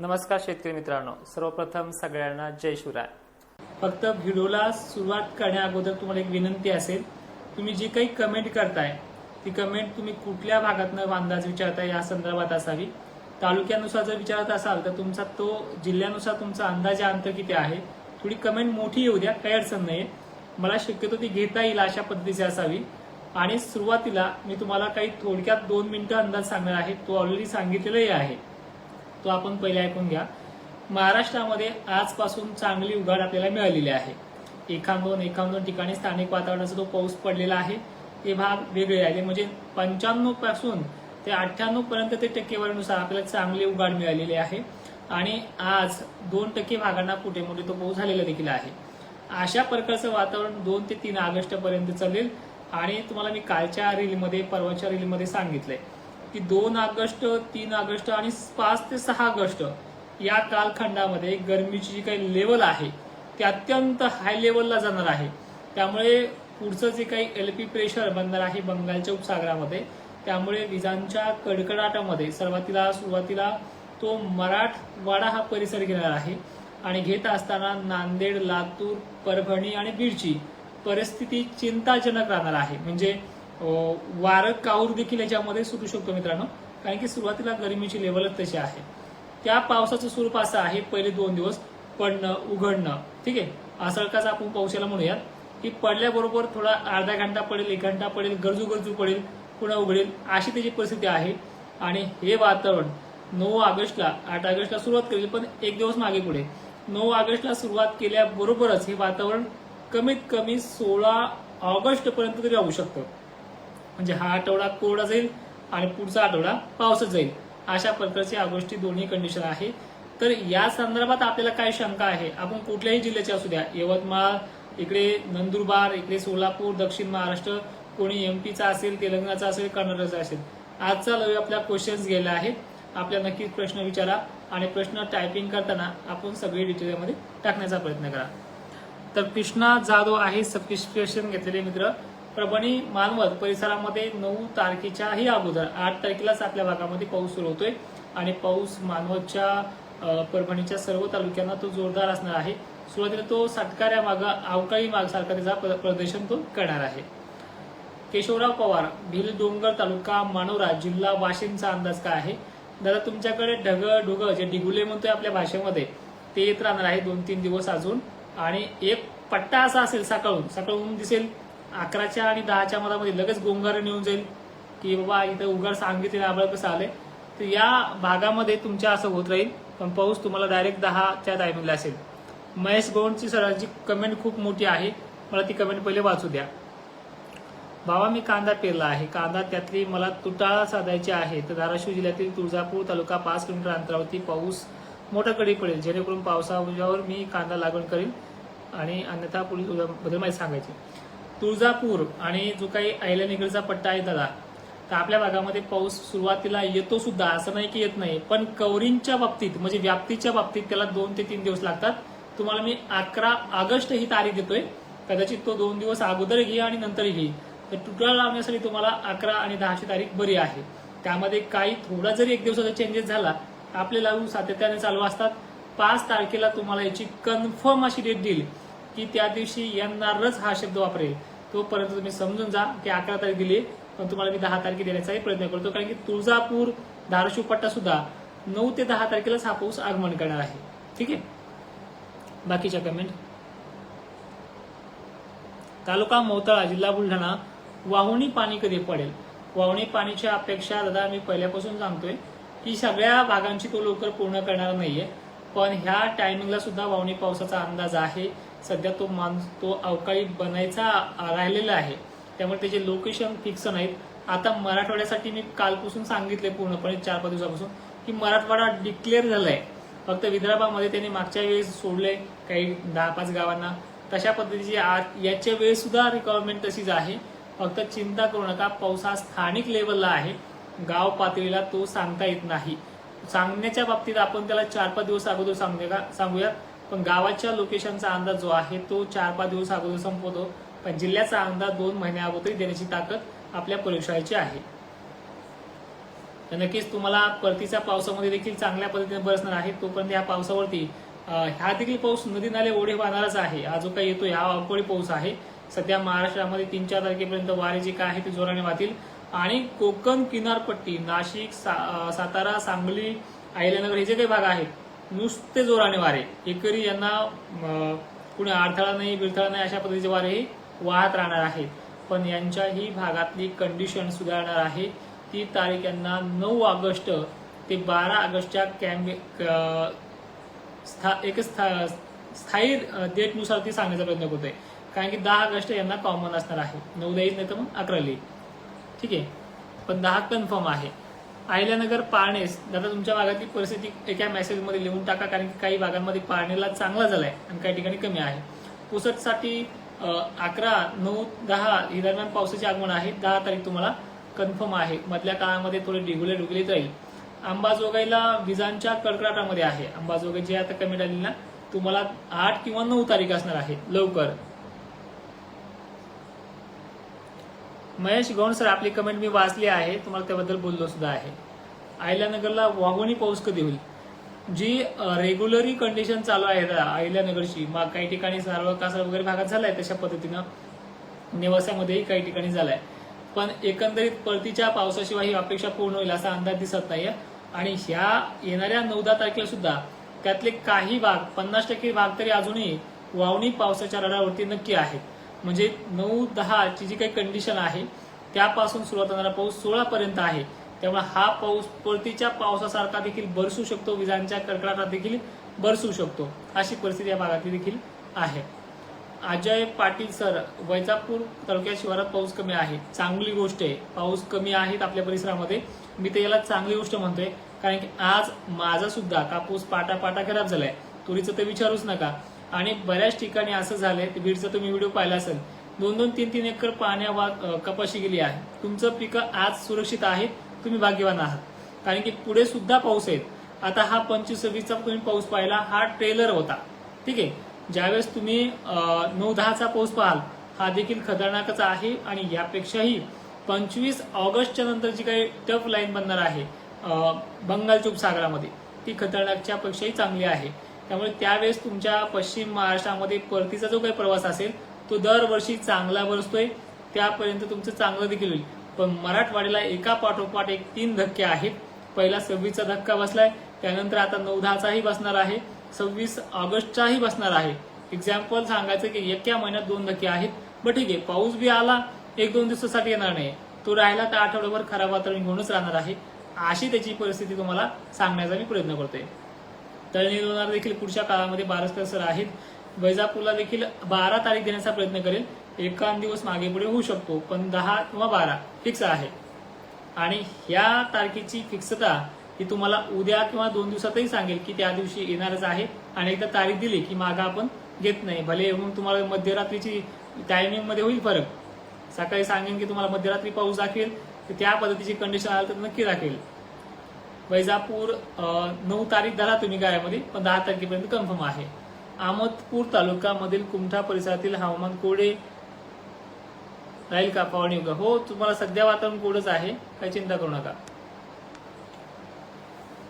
नमस्कार शेतकरी मित्रांनो सर्वप्रथम सगळ्यांना जय शिवराय. फक्त व्हिडिओला सुरुवात करण्या अगोदर तुम्हाला एक विनंती असेल तुम्ही जी काही कमेंट करताय ती कमेंट तुम्ही कुठल्या भागातनं अंदाज विचारताय या संदर्भात असावी. तालुक्यानुसार जर विचारत असाल तर तुमचा तो जिल्ह्यानुसार तुमचा अंदाजे अंतर किती आहे? थोडी कमेंट मोठी येऊ द्या काही अडचण नाही मला शक्यतो ती घेता येईल अशा पद्धतीची असावी. आणि सुरुवातीला मी तुम्हाला काही थोडक्यात दोन मिनिटं अंदाज सांगणार आहे तो ऑलरेडी सांगितलेलाही आहे. तो आपण पहिले ऐकून घ्या. महाराष्ट्रामध्ये आजपासून चांगली उघाड आपल्याला मिळालेली आहे. एखाद दोन एखाद दोन ठिकाणी स्थानिक वातावरणाचा तो पाऊस पडलेला आहे. ते भाग वेगळे आहे. म्हणजे पंच्याण्णवपासून ते अठ्ठ्याण्णव पर्यंत ते टक्केवारीनुसार आपल्याला चांगली उघाड मिळालेली आहे. आणि आज दोन टक्के भागांना कुठे मोठे तो पाऊस झालेला देखील आहे. अशा प्रकारचं वातावरण दोन ते तीन ऑगस्ट पर्यंत चालेल. आणि तुम्हाला मी कालच्या रीलमध्ये परवाच्या रीलमध्ये सांगितलंय. की दोन ऑगस्ट तीन ऑगस्ट आणि पाच ते सहा ऑगस्ट या कालखंडामध्ये गरमीची जी काही लेवल आहे ती अत्यंत हाय लेवलला जाणार आहे. त्यामुळे पुढचं जे काही एल पी प्रेशर बनणार आहे बंगालच्या उपसागरामध्ये त्यामुळे विजांच्या कडकडाटामध्ये सर्वातीला सुरुवातीला तो मराठवाडा हा परिसर घेणार आहे. आणि घेत असताना नांदेड लातूर परभणी आणि बीडची परिस्थिती चिंताजनक राहणार आहे. म्हणजे वारं काऊर देखील याच्यामध्ये सुटू शकतो मित्रांनो. कारण की सुरुवातीला गरमीची लेवलच तशी आहे. त्या पावसाचं स्वरूप असं आहे पहिले दोन दिवस पडणं उघडणं. ठीक आहे? असळकाच आपण पावसाला म्हणूयात. की पडल्याबरोबर थोडा अर्धा घंटा पडेल एक घंटा पडेल गरजू गरजू पडेल पुन्हा उघडेल. अशी त्याची परिस्थिती आहे. आणि हे वातावरण नऊ ऑगस्टला आठ ऑगस्टला सुरुवात करेल पण एक दिवस मागे पुढे. नऊ ऑगस्टला सुरुवात केल्याबरोबरच हे वातावरण कमीत कमी सोळा ऑगस्ट पर्यंत तरी राहू शकतं. म्हणजे हा आठवडा कोरडा जाईल आणि पुढचा आठवडा पावसात जाईल. अशा प्रकारची या गोष्टी दोन्ही कंडिशन आहे. तर या संदर्भात आपल्याला काय शंका आहे? आपण कुठल्याही जिल्ह्याचे असू द्या. यवतमाळ इकडे नंदुरबार इकडे सोलापूर दक्षिण महाराष्ट्र कोणी एमपीचा असेल तेलंगणाचा असेल कर्नाटकचा असेल. आजचा लवे आपल्या क्वेश्चन्स गेला आहे आपल्या नक्कीच प्रश्न विचारा आणि प्रश्न टायपिंग करताना आपण सगळे डिटेलमध्ये टाकण्याचा प्रयत्न करा. तर कृष्णा जाधव आहे सबस्क्रिप्शन घेतलेले मित्र. परभणी मानवत परिसरामध्ये नऊ तारखेच्याही अगोदर आठ तारखेलाच आपल्या भागामध्ये पाऊस सुरू होतोय. आणि पाऊस मानवतच्या परभणीच्या सर्व तालुक्यांना तो जोरदार असणार आहे. सुरुवातीला तो सातकाऱ्या माग अवकाळी माग सारखा त्याचा प्र- प्रदर्शन तो करणार आहे. केशवराव पवार भिल डोंगर तालुका मानोरा जिल्हा वाशिमचा अंदाज काय आहे? दादा तुमच्याकडे ढग ढुग जे डिगुले म्हणतोय आपल्या भाषेमध्ये ते येत राहणार आहे दोन तीन दिवस अजून. आणि एक पट्टा असा असेल सकाळून. सकाळून दिसेल. अकराच्या आणि दहाच्या मधामध्ये लगेच गोंगार नेऊन जाईल की बाबा इथं उघड सांगितले आबळ कसं आले तर या भागामध्ये तुमच्या असं होत राहील पण पाऊस तुम्हाला डायरेक्ट दहाच्या टायमिंगला असेल. महेश गोंडची सरांची कमेंट खूप मोठी आहे. मला ती कमेंट पहिले वाचू द्या. बाबा मी कांदा पेरला आहे. कांदा त्यातली मला तुटाळा साधायची आहे. तर धाराशिव जिल्ह्यातील तुळजापूर तालुका पाच किलोमीटर अंतरावरती पाऊस मोठा कडी पडेल. जेणेकरून पावसावर मी कांदा लागवड करेल आणि अन्यथा पुढील बद्दल माहिती सांगायची. तुळजापूर आणि जो काही अहिल्यानगरचा पट्टा आहे दादा तर आपल्या भागामध्ये पाऊस सुरुवातीला येतो सुद्धा असं नाही की येत नाही पण कवरिंगच्या बाबतीत म्हणजे व्याप्तीच्या बाबतीत त्याला दोन ते तीन दिवस लागतात. तुम्हाला मी अकरा ऑगस्ट ही तारीख देतोय. कदाचित तो दोन दिवस अगोदर घे आणि नंतर घे. तर तुटला लावण्यासाठी तुम्हाला अकरा आणि दहाची तारीख बरी आहे. त्यामध्ये काही थोडा जरी एक दिवसाचा चेंजेस झाला आपले लागू सातत्याने चालू असतात. पाच तारखेला तुम्हाला याची कन्फर्म अशी डेट देईल. की त्या दिवशी येणारच हा शब्द वापरेल. तोपर्यंत तुम्ही समजून जा की अकरा तारीख दिली पण तुम्हाला मी दहा तारखे देण्याचाही प्रयत्न करतो. कारण की तुळजापूर धाराशिव पट्टा सुद्धा नऊ ते दहा तारखेलाच हा पाऊस आगमन करणार आहे. ठीक आहे? बाकीच्या कमेंट तालुका मोताळा जिल्हा बुलढाणा वाहुणी पाणी कधी पडेल? वाहुणी पाणीच्या अपेक्षा दादा मी पहिल्यापासून सांगतोय की सगळ्या भागांची तो लवकर पूर्ण करणार नाहीये. पण ह्या टायमिंगला सुद्धा वावणी पावसाचा अंदाज आहे. सध्या तो मान तो अवकाळी बनायचा राहिलेला आहे. त्यामुळे त्याचे लोकेशन फिक्स नाहीत. आता मराठवाड्यासाठी मी कालपासून सांगितले पूर्णपणे चार पाच दिवसापासून की मराठवाडा डिक्लेअर झालाय. फक्त विदर्भामध्ये त्यांनी मागच्या वेळेस सोडले काही दहा पाच गावांना. तशा पद्धतीची आज याच्या वेळेस सुद्धा रिक्वायरमेंट तशीच आहे. फक्त चिंता करू नका पाऊस हा स्थानिक लेवलला आहे. गाव पातळीला तो सांगता येत नाही. सांगण्याच्या बाबतीत आपण त्याला चार पाच दिवस अगोदर सांगूया का सांगूयात पण गावाच्या लोकेशनचा अंदाज जो आहे तो चार पाच दिवस अगोदर संपवतो. पण जिल्ह्याचा अंदाज दोन महिन्या अगोदर देण्याची ताकद आपल्या प्रयोगशाळेची आहे. तर नक्कीच तुम्हाला परतीच्या पावसामध्ये देखील चांगल्या पद्धतीने बरसणार आहे. तोपर्यंत ह्या पावसावरती हा देखील पाऊस नदी नाले ओढे वाहणारच आहे. हा जो काही येतो हा अवकाळी पाऊस आहे. सध्या महाराष्ट्रामध्ये तीन चार तारखेपर्यंत वारे जे काय आहे ते जोराने वाहतील. आणि कोकण किनारपट्टी नाशिक सा- सातारा सांगली अहिल्यानगर हे जे काही भाग आहेत नुसते जोराने वारे. एकरी यांना कुणी अडथळा नाही बिरथळा नाही अशा पद्धतीचे वारे हे वाहत राहणार आहेत. पण यांच्याही भागातली कंडिशन सुधारणार आहे. ती तारीख यांना नऊ ऑगस्ट ते बारा ऑगस्टच्या कॅम्बे क- स्था एक स्था स्थायी डेटनुसार ती सांगण्याचा प्रयत्न करतोय. कारण की दहा ऑगस्ट यांना कॉमन असणार आहे. नऊ दहीच नाही तर मग अकरा येईल ठीक आहे. पण दहा कन्फर्म आहे. अहिल्यानगर पाळणेस दादा तुमच्या भागातली परिस्थिती एका मेसेजमध्ये लिहून टाका कारण की काही भागांमध्ये पाळणेला चांगला झालाय आणि काही ठिकाणी कमी आहे. पुसटसाठी अकरा नऊ दहा ही दरम्यान पावसाचे आगमन आहे. दहा तारीख तुम्हाला कन्फर्म आहे. मधल्या काळामध्ये थोडे डिगुले डुगले जाईल. अंबाजोगाईला विजांच्या कडकडाटामध्ये आहे. अंबाजोगाई जे आता कमी आलेली ना तुम्हाला आठ किंवा नऊ तारीख असणार आहे लवकर. महेश गौंड सर आपली कमेंट मी वाचली आहे. तुम्हाला त्याबद्दल बोललो सुद्धा आहे. अहिल्यानगरला वाघोणी पाऊस कधी होईल? जी रेग्युलरी कंडिशन चालू आहे आता अहिल्यानगरची मग काही ठिकाणी सारव कासर वगैरे भागात झालाय तशा पद्धतीनं. नेवासामध्येही काही ठिकाणी झालाय. पण एकंदरीत परतीच्या पावसाशिवाय ही अपेक्षा पूर्ण होईल असा अंदाज दिसत नाहीये. आणि ह्या येणाऱ्या नऊ दहा तारखेला सुद्धा त्यातले काही भाग पन्नास टक्के भाग तरी अजूनही वावणी पावसाच्या रडावरती नक्की आहेत. म्हणजे नऊ दहाची जी काही कंडिशन आहे त्यापासून सुरुवात होणारा पाऊस सोळा पर्यंत आहे. त्यामुळे हा पाऊस परतीच्या पावसासारखा देखील बरसू शकतो विजांच्या कडकडाटात देखील बरसू शकतो. अशी परिस्थिती या भागातली देखील आहे. अजय पाटील सर वैजापूर तालुक्यात शिवारात पाऊस कमी आहे. चांगली गोष्ट आहे. पाऊस कमी आहेत आपल्या परिसरामध्ये. मी तर याला चांगली गोष्ट म्हणतोय. कारण की आज माझा सुद्धा कापूस पाटा पाटा खराब झालाय. तुरीचं तर विचारूच नका. आणि बऱ्याच ठिकाणी असं झालंय ते बीडचा तुम्ही व्हिडिओ पाहिला असेल दोन दोन तीन तीन एकर पाण्या कपाशी गेली आहे. तुमचं पिकं आज सुरक्षित आहे तुम्ही भाग्यवान आहात. कारण की पुढे सुद्धा पाऊस आहेत आता हा पंचवीस सव्वीसचा तुम्ही पाऊस पाहिला हा ट्रेलर होता. ठीक आहे? ज्यावेळेस तुम्ही नऊ दहाचा पाऊस पाहाल हा देखील खतरनाकच आहे आणि यापेक्षाही पंचवीस ऑगस्टच्या नंतर जी काही टफ लाईन बनणार आहे बंगालच्या उपसागरामध्ये ती खतरनाकच्या पेक्षाही चांगली आहे. त्यामुळे त्यावेळेस तुमच्या पश्चिम महाराष्ट्रामध्ये परतीचा जो काही प्रवास असेल तो दरवर्षी चांगला बरसतोय. त्यापर्यंत तुमचं चांगलं देखील होईल. पण मराठवाड्याला एका पाठोपाठ एक तीन धक्के आहेत. पहिला सव्वीसचा धक्का बसलाय. त्यानंतर आता नऊ दहाचाही बसणार आहे. सव्वीस ऑगस्टचाही बसणार आहे. एक्झाम्पल सांगायचं की एका महिन्यात दोन धक्के आहेत. बट ठीक आहे पाऊस बी आला एक दोन दिवसासाठी येणार नाही. तो राहिला तर आठवड्याभर खराब वातावरण घेऊनच राहणार आहे. अशी त्याची परिस्थिती तुम्हाला सांगण्याचा मी प्रयत्न करतोय. तळणी लोणार देखील पुढच्या काळामध्ये बारसकर सर आहेत. वैजापूरला देखील बारा तारीख देण्याचा प्रयत्न करेल. एकान दिवस मागे पुढे होऊ शकतो पण दहा किंवा बारा फिक्स आहे. आणि ह्या तारखेची फिक्सता ही तुम्हाला उद्या किंवा दोन दिवसातही सांगेल की त्या दिवशी येणारच आहे. आणि एकदा तारीख दिली की मागा आपण घेत नाही. भले मग तुम्हाला मध्यरात्रीची टायमिंगमध्ये होईल फरक. सकाळी सांगेन की तुम्हाला मध्यरात्री पाऊस दाखवेल. तर त्या पद्धतीची कंडिशन आली तर नक्की दाखवेल. वैजापूर नऊ तारीख धरा तुम्ही गाळ्यामध्ये पण दहा तारखेपर्यंत कन्फर्म आहे. अहमदपूर तालुक्यामधील कुमठा परिसरातील हवामान कोडे राहील का? पावणी उगा हो तुम्हाला सध्या वातावरण कोडच आहे. काही चिंता करू नका.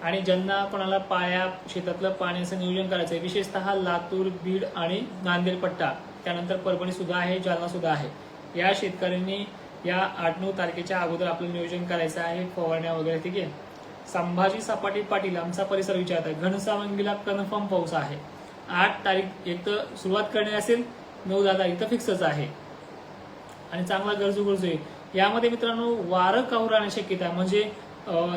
आणि ज्यांना कोणाला पाया शेतातलं पाण्याचं नियोजन करायचं आहे विशेषतः लातूर बीड आणि नांदेड पट्टा त्यानंतर परभणी सुद्धा आहे जालना सुद्धा आहे. या शेतकऱ्यांनी या आठ नऊ तारखेच्या अगोदर आपलं नियोजन करायचं आहे फवारण्या वगैरे ठीक आहे? संभाजी सपाटी पाटील आमचा परिसर विचारत आहे. घनसावंगीला कन्फर्म पाऊस आहे. आठ तारीख एक तर सुरुवात करणे असेल नऊ दहा तारीख तर फिक्सच आहे. आणि चांगला गरजू गरजू आहे. यामध्ये मित्रांनो वारं काहून राहण्याची शक्यता? आहे म्हणजे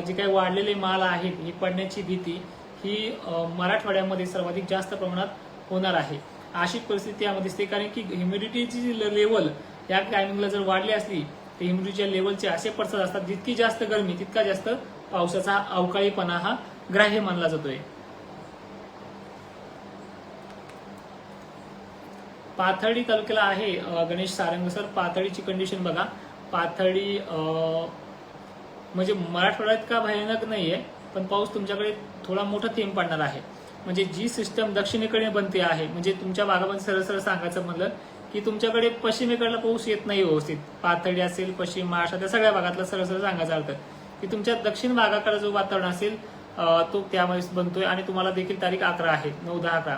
जे काही वाढलेले माल आहेत ही पडण्याची भीती ही मराठवाड्यामध्ये सर्वाधिक जास्त प्रमाणात होणार आहे. अशी परिस्थिती यामध्ये दिसते. कारण की ह्युमिडिटीची लेवल या टायमिंगला जर वाढली असली तर ह्युमिडिटीच्या लेवलचे असे पडसाद असतात जितकी जास्त गरमी तितका जास्त पावसाचा अवकाळीपणा हा ग्राह्य मानला जातोय. पाथर्डी तालुक्याला आहे गणेश सारंग सर पाथर्डीची कंडिशन बघा. पाथर्डी अं, म्हणजे मराठवाड्यात का भयानक नाहीये पण पाऊस तुमच्याकडे थोडा मोठा थेंब पडणार आहे. म्हणजे जी सिस्टम दक्षिणेकडे बनते आहे म्हणजे तुमच्या भागामध्ये सरळ सरळ सांगायचं म्हणलं की तुमच्याकडे पश्चिमेकडला पाऊस येत नाही व्यवस्थित. पाथर्डी असेल पश्चिम महाराष्ट्र त्या सगळ्या भागातला सरळ सरळ सांगायचं अर्थ की तुमच्या दक्षिण भागाकडे जो वातावरण असेल तो त्यामध्ये बनतोय आणि तुम्हाला देखील तारीख अकरा आहे नऊ दहा अकरा.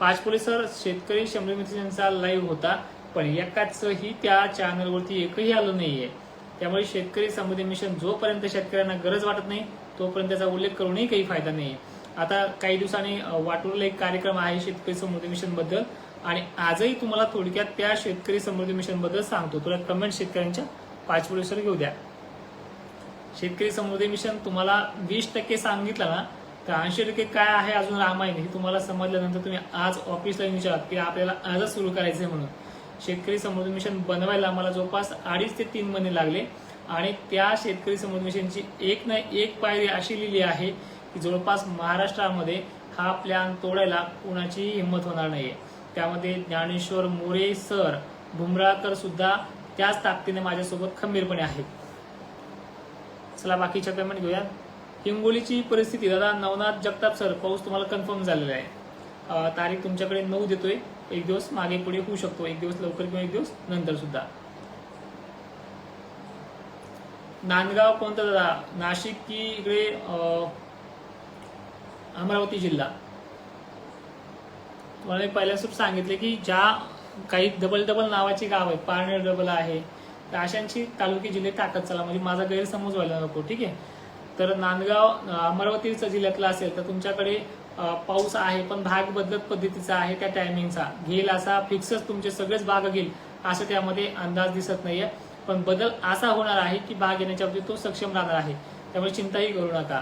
पाच पोलिसर शेतकरी शंभर मित्रांचा लाईव्ह होता पण एकाचही त्या चॅनलवरती एकही आलं नाहीये. त्यामुळे शेतकरी समृद्धी मिशन जोपर्यंत शेतकऱ्यांना गरज वाटत नाही तोपर्यंत त्याचा उल्लेख करूनही काही फायदा नाही आता काही दिवसांनी वाटूरला एक कार्यक्रम आहे शेतकरी समृद्धी मिशनबद्दल आणि आजही तुम्हाला थोडक्यात त्या शेतकरी समृद्धी मिशनबद्दल सांगतो. तुला कमेंट शेतकऱ्यांच्या पाच पोलिसर घेऊ द्या. शेतकरी समृद्धी मिशन तुम्हाला वीस टक्के सांगितलं ना तर ऐंशी टक्के काय आहे अजून रामायण? हे तुम्हाला समजल्यानंतर तुम्ही आज ऑफिसला येऊन विचारात की आपल्याला आजच सुरू करायचे म्हणून. शेतकरी समृद्धी मिशन बनवायला मला जवळपास अडीच ते तीन महिने लागले. आणि त्या शेतकरी समृद्धी मिशनची एक ना एक पायरी अशी लिहिली आहे की जवळपास महाराष्ट्रामध्ये हा प्लॅन तोडायला कुणाचीही हिंमत होणार नाहीये. त्यामध्ये ज्ञानेश्वर मोरे सर भुमराकर सुद्धा त्याच ताकदीने माझ्यासोबत खंबीरपणे आहेत. चला बाकीच्या पेमेंट घेऊया. हिंगोलीची परिस्थिती दादा नवनाथ जगताप सर पाऊस तुम्हाला कन्फर्म झालेला आहे. तारीख तुमच्याकडे नऊ देतोय. एक दिवस मागे पुढे होऊ शकतो. एक दिवस लवकर किंवा एक दिवस नंतर सुद्धा. नांदगाव कोणतं दादा? नाशिक की इकडे अं, अमरावती जिल्हा? तुम्हाला मी पहिल्यासून सांगितले की ज्या काही डबल डबल नावाची गाव आहेत पारनेर डबल आहे तर अशांची तालुकी जिल्हे टाकत चला. म्हणजे माझा गैरसमज व्हायला नको ठीक आहे? तर नांदगाव अमरावतीचा अमरावतीचं जिल्ह्यातलं असेल तर तुमच्याकडे पाऊस आहे पण भाग बदलत पद्धतीचा आहे त्या टायमिंगचा घेईल असा फिक्सच तुमचे सगळेच भाग घेईल असं त्यामध्ये अंदाज दिसत नाहीये. पण बदल असा होणार आहे की भाग येण्याच्या बाबतीत तो सक्षम राहणार आहे. त्यामुळे चिंताही करू नका.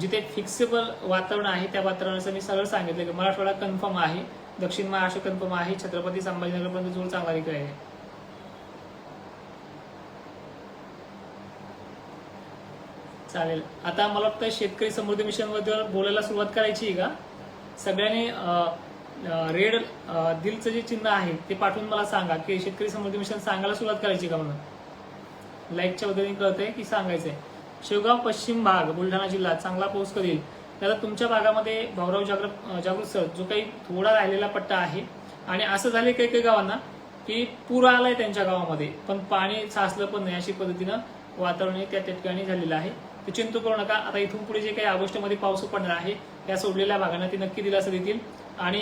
जिथे फिक्सेबल वातावरण आहे त्या वातावरणाचं मी सरळ सांगितलं की मराठवाडा कन्फर्म आहे दक्षिण महाराष्ट्र कन्फर्म आहे छत्रपती संभाजीनगरपर्यंत जोर चांगला आहे. चालेल. आता मला वाटतं शेतकरी समृद्धी मिशनबद्दल बोलायला सुरुवात करायची आहे का? सगळ्यांनी रेड दिलचं जे चिन्ह आहे ते पाठवून मला सांगा की शेतकरी समृद्धी मिशन सांगायला सुरुवात करायची का म्हणून? लाईकच्या बद्दल कळतंय की सांगायचंय. शेवगाव पश्चिम भाग बुलढाणा जिल्हा चांगला पाऊस करील. त्याला तुमच्या भागामध्ये भाऊराव जागृत जागृत सर जो काही थोडा राहिलेला पट्टा आहे. आणि असं झाले काही काही गावांना की पूर आलाय त्यांच्या गावामध्ये पण पाणी साचलं पण नाही अशी पद्धतीनं वातावरण हे त्या ठिकाणी झालेलं आहे. ते चिंतू करू नका. आता इथून पुढे जे काही ऑगस्टमध्ये पाऊस पडणार आहे त्या सोडलेल्या भागांना ते नक्की दिलासा देतील. आणि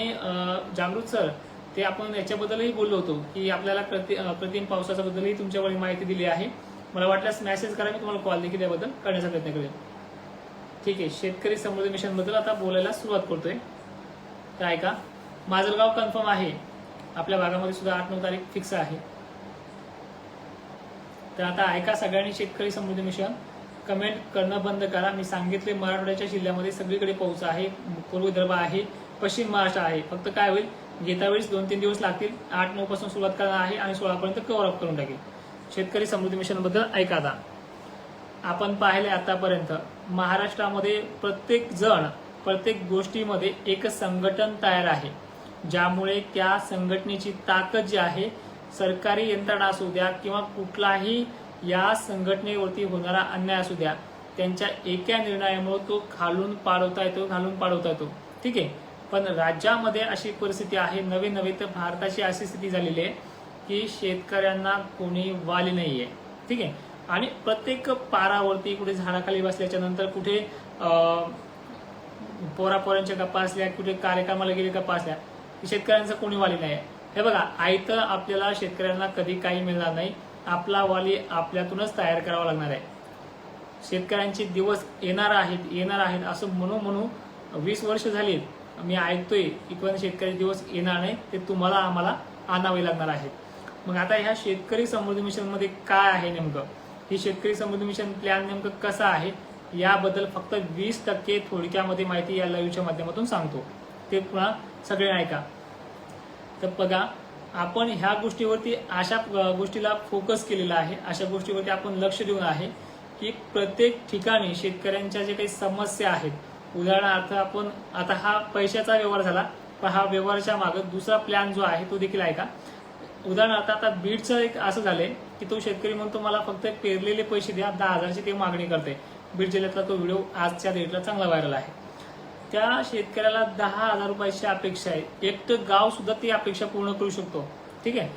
जागृत सर ते आपण याच्याबद्दलही बोललो होतो की आपल्याला प्रति प्रतिम पावसाच्या बद्दलही तुमच्याकडे माहिती दिली आहे. मला वाटल्यास मेसेज करा मी तुम्हाला कॉल देखील याबद्दल करण्याचा प्रयत्न करेन. ठीक आहे शेतकरी समृद्धी मिशनबद्दल आता बोलायला सुरुवात करतोय. तर ऐका माजलगाव कन्फर्म आहे. आपल्या भागामध्ये सुद्धा आठ नऊ तारीख फिक्स आहे. तर आता ऐका सगळ्यांनी शेतकरी समृद्धी मिशन कमेंट करणं बंद करा. मी सांगितले मराठवाड्याच्या जिल्ह्यामध्ये सगळीकडे पाऊस आहे पूर्व विदर्भ आहे पश्चिम महाराष्ट्र आहे. फक्त काय होईल येत्या वेळेस दोन तीन दिवस लागतील. आठ नऊ पासून सुरुवात करणार आहे आणि सोळापर्यंत कव्हर अप करून टाकेल. शेतकरी समृद्धी मिशनबद्दल ऐकादा ऐका आता. आपण पाहिले आतापर्यंत महाराष्ट्रामध्ये प्रत्येक जण प्रत्येक गोष्टीमध्ये एक संघटन तयार आहे. ज्यामुळे त्या संघटनेची ताकद जी आहे सरकारी यंत्रणा असू द्या किंवा कुठलाही या संघटनेवरती होणारा अन्याय असू द्या त्यांच्या एका निर्णयामुळे तो खालून पाडवता येतो घालून पाडवता येतो. ठीक आहे? पण राज्यामध्ये अशी परिस्थिती आहे नवे नवे तर भारताची अशी स्थिती झालेली आहे की शेतकऱ्यांना कोणी वाली नाहीये. ठीक आहे? आणि प्रत्येक पारावरती कुठे झाडाखाली बसल्याच्या नंतर कुठे पोरापोरांच्या गप्पा असल्या कुठे कार्यक्रमाला गेले गप्पा असल्या शेतकऱ्यांचं कोणी वाली नाही हे बघा आयतं आपल्याला शेतकऱ्यांना कधी काही मिळणार नाही. आपला वाली आपल्यातूनच तयार करावा लागणार आहे. शेतकऱ्यांचे दिवस येणार आहेत येणार आहेत असं म्हणू म्हणू वीस वर्ष झाली मी ऐकतोय की पण शेतकरी दिवस येणार नाही ते तुम्हाला आम्हाला आणावे लागणार आहेत. मग आता ह्या शेतकरी समृद्धी मिशनमध्ये काय आहे नेमकं? ही शेतकरी समृद्धी मिशन प्लॅन नेमकं कसं आहे? याबद्दल फक्त वीस टक्के थोडक्यामध्ये माहिती या लाईव्हच्या माध्यमातून सांगतो. ते पुन्हा सगळे ऐका. तर बघा आपण ह्या गोष्टीवरती अशा गोष्टीला फोकस केलेला आहे. अशा गोष्टीवरती आपण लक्ष देऊन आहे की प्रत्येक ठिकाणी शेतकऱ्यांच्या जे काही समस्या आहेत उदाहरणार्थ आपण आता हा पैशाचा व्यवहार झाला पण हा व्यवहाराच्या मागे दुसरा प्लॅन जो आहे तो देखील ऐका उदाहरणार्थ आता बीडचं एक असं झालंय की तो शेतकरी म्हणतो मला फक्त पेरलेले पैसे द्या दहा हजारची ते मागणी करते बीड जिल्ह्यातला तो व्हिडिओ आजच्या डेटला चांगला व्हायरल आहे. त्या शेतकऱ्याला दहा हजार रुपयाची अपेक्षा आहे. एकटं गाव सुद्धा ती अपेक्षा पूर्ण करू शकतो. ठीक आहे?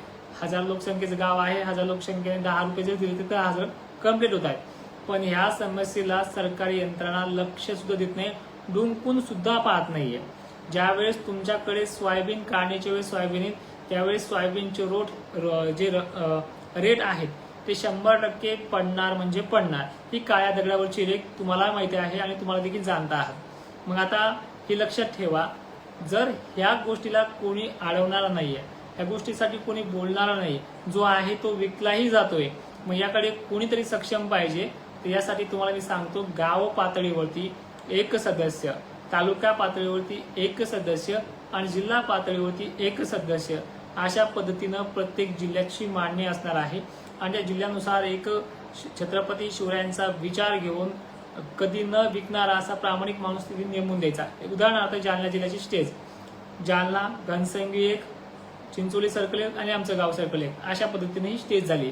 हजार लोकसंख्येचं गाव आहे हजार लोकसंख्येने दहा रुपये जर दिले तर हजार कंप्लीट होत आहेत पण ह्या समस्येला सरकारी यंत्रणा लक्ष सुद्धा देत नाही डुंकून सुद्धा पाहत नाहीये. ज्यावेळेस तुमच्याकडे सोयाबीन काढण्याच्या वेळेस सोयाबीन येईल, त्यावेळेस सोयाबीनचे रोट र- जे र- रेट आहेत ते शंभर टक्के पडणार म्हणजे पडणार. ही काळ्या दगडावरची रेख तुम्हाला माहिती आहे आणि तुम्हाला देखील जाणता आहात. मग आता हे लक्षात ठेवा जर ह्या गोष्टीला कोणी अडवणारा नाहीये ह्या गोष्टीसाठी कोणी बोलणारा नाही जो आहे तो विकलाही जातोय मग याकडे कोणीतरी सक्षम पाहिजे तर यासाठी तुम्हाला मी सांगतो गाव पातळीवरती एक सदस्य तालुका पातळीवरती एक सदस्य आणि जिल्हा पातळीवरती एक सदस्य अशा पद्धतीनं प्रत्येक जिल्ह्याची मांडणी असणार आहे. आणि त्या जिल्ह्यानुसार एक छत्रपती शिवरायांचा विचार घेऊन कधी न विकणारा असा प्रामाणिक माणूस तिथे नेमून द्यायचा. उदाहरणार्थ जालना जिल्ह्याची स्टेज. जालना घनसंगी एक चिंचोली सर्कल एक आणि आमचं गाव सर्कल एक. अशा पद्धतीने ही स्टेज झाली.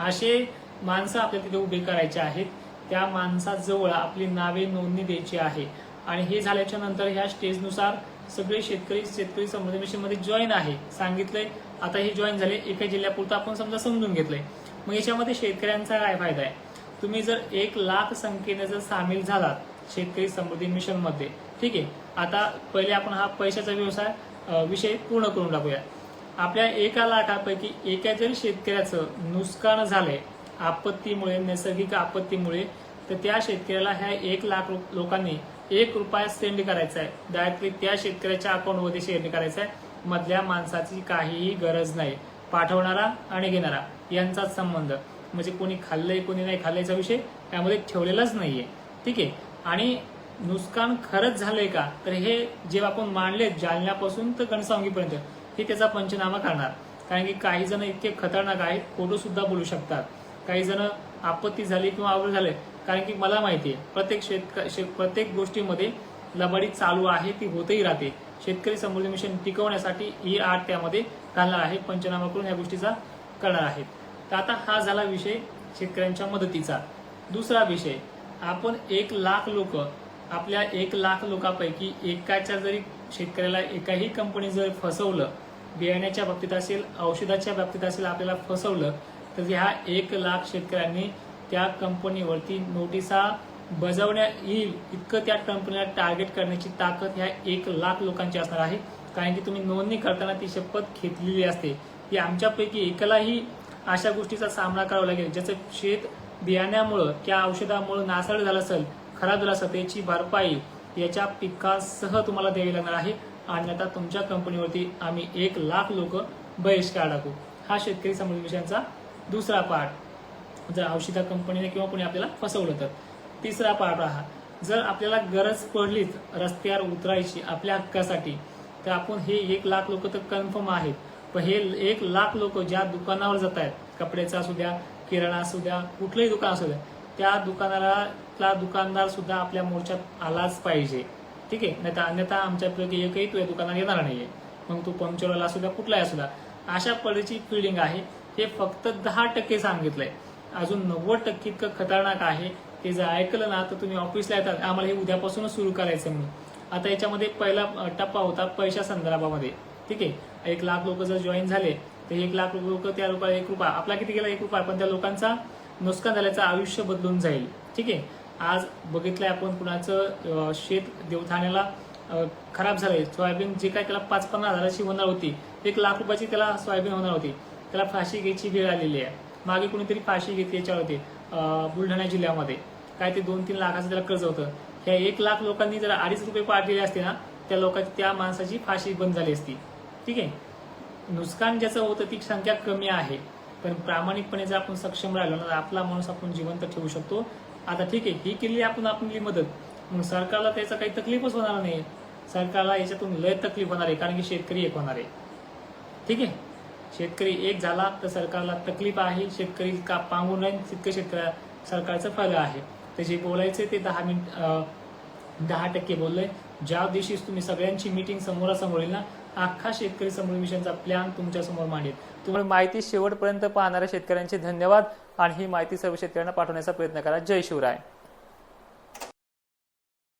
असे माणसं आपल्या तिथे उभे करायचे आहेत. त्या माणसाजवळ आपली नावे नोंदणी द्यायची आहे. आणि हे झाल्याच्यानंतर ह्या स्टेजनुसार सगळे शेतकरी शेतकरी समृद्धी मिशनमध्ये जॉईन आहे. सांगितलंय आता हे जॉईन झाले. एका जिल्ह्यापुरतं आपण समजा समजून घेतलंय. मग याच्यामध्ये शेतकऱ्यांचा काय फायदा आहे? तुम्ही जर एक लाख संख्येने जर सामील झालात शेतकरी समृद्धी मिशनमध्ये ठीक आहे? आता पहिले आपण हा पैशाचा व्यवसाय विषय पूर्ण करून टाकूया. आपल्या एका लाखापैकी एका जरी शेतकऱ्याचं नुकसान झालंय आपत्तीमुळे नैसर्गिक आपत्तीमुळे तर त्या शेतकऱ्याला ह्या एक लाख लोकांनी एक रुपया सेंड करायचा आहे डायरेक्टली त्या शेतकऱ्याच्या अकाउंटमध्ये सेंड करायचा आहे मधल्या माणसाची काहीही गरज नाही. पाठवणारा आणि घेणारा यांचाच संबंध. म्हणजे कोणी खाल्लंय कोणी नाही खाल्ल्याचा विषय त्यामध्ये ठेवलेलाच नाहीये. ठीक आहे? आणि नुकसान खरंच झालंय का? तर हे जे आपण मांडले जालन्यापासून तर गणसावंगीपर्यंत हे त्याचा पंचनामा करणार. कारण की काही जण इतके खतरनाक आहेत खोटं सुद्धा बोलू शकतात. काही जण आपत्ती झाली किंवा आवड झाले कारण की मला माहिती आहे प्रत्येक शेतक शे- प्रत्येक गोष्टीमध्ये लबाडी चालू आहे ती होतही राहते. शेतकरी समृद्धी मिशन टिकवण्यासाठी ही आठ त्यामध्ये घालणार आहे पंचनामा करून या गोष्टीचा करणार आहेत. तर आता हा झाला विषय शेतकऱ्यांच्या मदतीचा. दुसरा विषय आपण एक लाख लोक आपल्या एक लाख लोकांपैकी एकाच्या जरी शेतकऱ्याला एकाही कंपनी जर फसवलं बियाण्याच्या बाबतीत असेल औषधाच्या बाबतीत असेल आपल्याला फसवलं तर ह्या एक लाख शेतकऱ्यांनी त्या कंपनीवरती नोटिसा बजावण्या येईल इतकं त्या कंपनीला टार्गेट करण्याची ताकद ह्या एक लाख लोकांची असणार आहे. कारण की तुम्ही नोंदणी करताना ती शपथ घेतलेली असते. की आमच्यापैकी एकालाही अशा गोष्टीचा सामना करावा लागेल. ज्याचं शेत बियाण्यामुळं त्या औषधामुळं नासाड झालं असेल खराब झालं असेल त्याची भरपाई याच्या पिकासह तुम्हाला द्यावी लागणार आहे. आणि आता तुमच्या कंपनीवरती आम्ही एक लाख लोक बहिष्कार टाकू. हा शेतकरी संबंधित विषयांचा दुसरा पार्ट जर औषधा कंपनीने किंवा कोणी आपल्याला फसवलं तर. तिसरा पार्ट हा जर आपल्याला गरज पडलीच रस्त्यावर उतरायची आपल्या हक्कासाठी तर आपण हे एक लाख लोक तर कन्फर्म आहेत. पण हे एक लाख लोक ज्या दुकानावर जात आहेत कपड्याचा असू द्या किराणा असू द्या कुठलंही दुकान असू द्या त्या दुकानाला दुकानदार सुद्धा आपल्या मोर्चात आलाच पाहिजे. ठीक आहे? नाही तर अन्यथा आमच्यापैकी एकही तुझ्या दुकानात येणार नाहीये. मग तू पंक्चरवाला असू द्या कुठलाही असू द्या. अशा पद्धतीची फिल्डिंग आहे. हे फक्त दहा टक्के सांगितलंय. अजून नव्वद टक्के इतकं खतरनाक आहे. ते जर ऐकलं ना तर तुम्ही ऑफिसला येतात. आम्हाला हे उद्यापासूनच सुरू करायचं म्हणून. आता याच्यामध्ये पहिला टप्पा होता पैशा संदर्भामध्ये ठीक आहे? एक लाख लोक जर जॉईन झाले तर एक लाख लोक त्या लोकांना एक रुपया आपला किती गेला? एक रुपया. पण त्या लोकांचा नुकसान झाल्याचं आयुष्य बदलून जाईल. ठीक आहे? आज बघितलंय आपण कुणाचं शेत देवठाण्याला खराब झालंय. सोयाबीन जे काय त्याला पाच पन्नास हजाराची होणार होती एक लाख रुपयाची त्याला सोयाबीन होणार होती. त्याला फाशी घ्यायची वेळ आलेली आहे. मागे कुणीतरी फाशी घेतली याच्यावर होती बुलढाणा जिल्ह्यामध्ये. काय ते दोन तीन लाखाचं त्याला कर्ज होतं. ह्या एक लाख लोकांनी जर अडीच रुपये पाठलेले असते ना त्या लोकांची त्या माणसाची फाशी बंद झाली असती. ठीक आहे. नुकसान ज्याचं होतं ती संख्या कमी आहे. पण प्रामाणिकपणे जर आपण सक्षम राहिलो ना तर आपला माणूस आपण जिवंत ठेवू शकतो. आता ठीक आहे ही केली आपण आपली मदत. मग सरकारला त्याचा काही तकलीफच होणार नाही. सरकारला याच्यातून लय तकलीफ होणार आहे कारण की शेतकरी एक होणार आहे. ठीक आहे. शेतकरी एक झाला तर सरकारला तकलीफ आहे. शेतकरी का पांगून राहील तितकं शेतकऱ्या सरकारचं फायदा आहे. ते जे बोलायचे ते दहा मिनिट दहा टक्के बोललोय ज्या दिवशी तुम्ही सगळ्यांची मीटिंग समोरासमोर येईल ना अख्खा शेतकरी समोर मिशनचा प्लॅन तुमच्यासमोर मांडेल. तुम्हाला माहिती शेवटपर्यंत पाहणाऱ्या शेतकऱ्यांचे धन्यवाद आणि ही माहिती सर्व शेतकऱ्यांना पाठवण्याचा प्रयत्न करा. जय शिवराय.